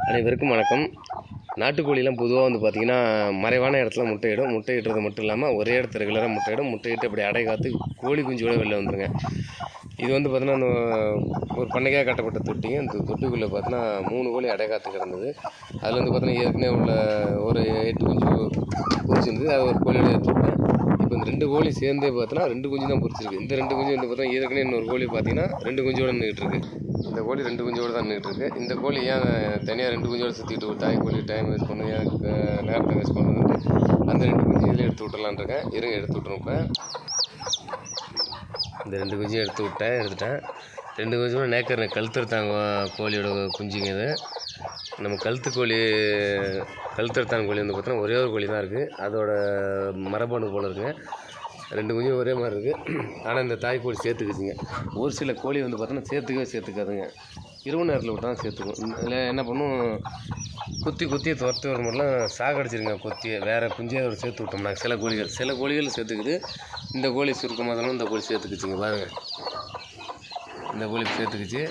அனைவருக்கும் வணக்கம். நாட்டுக்கோழிலாம் பொதுவாக வந்து பார்த்திங்கன்னா மறைவான இடத்துல முட்டையிடும். முட்டையிடுறது மட்டும் இல்லாமல் ஒரே இடத்துல ரெகுலராக முட்டையிடும். முட்டையிட்டு அப்படி அடை காத்து கோழி குஞ்சோட வெளில வந்துருங்க. இது வந்து பார்த்தீங்கன்னா அந்த ஒரு பண்ணைக்காக கட்டப்பட்ட தொட்டிங்க. இந்த தொட்டிக்குள்ளே பார்த்தீங்கன்னா மூணு கோழி அடை காத்து கிடந்தது. அதில் வந்து பார்த்தீங்கன்னா ஏற்கனவே உள்ள ஒரு எட்டு குஞ்சு பொரிச்சிருந்தது அது ஒரு கோழியோட எடுத்துருப்பேன் இப்போ இந்த ரெண்டு கோழி சேர்ந்தே பார்த்தீங்கன்னா ரெண்டு குஞ்சு தான் பொரிச்சிருக்கு. இந்த ரெண்டு குஞ்சு வந்து பார்த்தா ஏற்கனவே இன்னொரு கோழி பார்த்தீங்கன்னா ரெண்டு குஞ்சோட நின்றுட்டு இருக்கு. இந்த கோழி ரெண்டு குஞ்சோடு தான் நின்றுட்டு இருக்கு. இந்த கோழி ஏன் தனியாக ரெண்டு குஞ்சோடு சுற்றிட்டு ஒரு தாய் கோழி டைம் வேஸ்ட் பண்ணு ஏன் நேரத்தை வேஸ்ட் பண்ணுது அந்த ரெண்டு குஞ்சு இதில் எடுத்து விட்டுலான் இருக்கேன். இருங்க எடுத்து விட்டுருப்பேன் இந்த ரெண்டு குஞ்சு எடுத்து விட்டேன் எடுத்துட்டேன். ரெண்டு கொஞ்சமாக நேக்கர் கழுத்துருத்தாங்க கோழியோட குஞ்சுங்க இது. நம்ம கழுத்து கோழி கழுத்துருத்தான் கோழி வந்து பார்த்தோன்னா ஒரே ஒரு கோழி தான் இருக்குது அதோட மரபணு போல் இருக்குங்க. ரெண்டு குஞ்சும் ஒரே மாதிரி இருக்குது ஆனால் இந்த தாய் கோழி சேர்த்துக்குச்சுங்க. ஒரு சில கோழி வந்து பார்த்தோன்னா சேர்த்துக்கவே சேர்த்துக்காதுங்க. இரவு நேரத்தில் விட்டு தான் சேர்த்துக்கும். இதில் என்ன பண்ணும்? குத்தி குத்தி துரத்து வர மாதிரிலாம் சாகடிச்சிருங்க குத்தியை. வேறு குஞ்சே ஒரு சேர்த்து விட்டோம்னா சில கோழிகள் சில கோழிகள் சேர்த்துக்குது. இந்த கோழி சுருக்கமாக தானே இந்த கோழி சேர்த்துக்குச்சுங்க பாருங்கள் இந்த கோழி சேர்த்துக்குச்சு.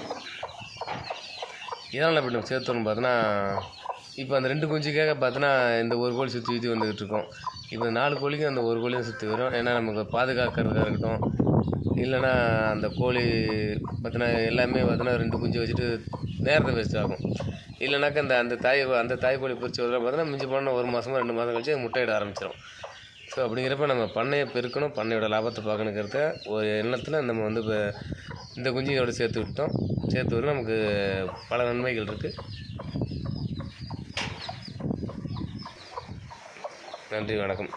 இதனால் இப்படி நம்ம சேர்த்தோன்னு பார்த்தோன்னா இப்போ அந்த ரெண்டு குஞ்சுக்காக பார்த்தோன்னா இந்த ஒரு கோழி சுற்றி சுற்றி வந்துக்கிட்டு இருக்கோம். இப்போ நாலு கோழிக்கும் அந்த ஒரு கோழியும் சுற்றி வரும். ஏன்னா நமக்கு பாதுகாக்கிறதா இருக்கட்டும். இல்லைன்னா அந்த கோழி பார்த்தினா எல்லாமே பார்த்தோன்னா ரெண்டு குஞ்சு வச்சுட்டு நேரத்தை வேஸ்ட் ஆகும். இல்லைனாக்கா அந்த அந்த தாய் அந்த தாய் கோழி பிரித்து வரலாம் பார்த்தோன்னா மிஞ்சி போனால் ஒரு மாதமோ ரெண்டு மாதம் கழிச்சு அது முட்டையிட ஆரம்பிச்சிடும் ஸோ அப்படிங்கிறப்ப நம்ம பண்ணையை பெருக்கணும் பண்ணையோட லாபத்தை பார்க்கணுங்கிறத ஒரு எண்ணத்தில் நம்ம வந்து இப்போ இந்த குஞ்சுகளோடு சேர்த்து விட்டோம். சேர்த்து விட நமக்கு பல நன்மைகள் இருக்குது நன்றி வணக்கம்.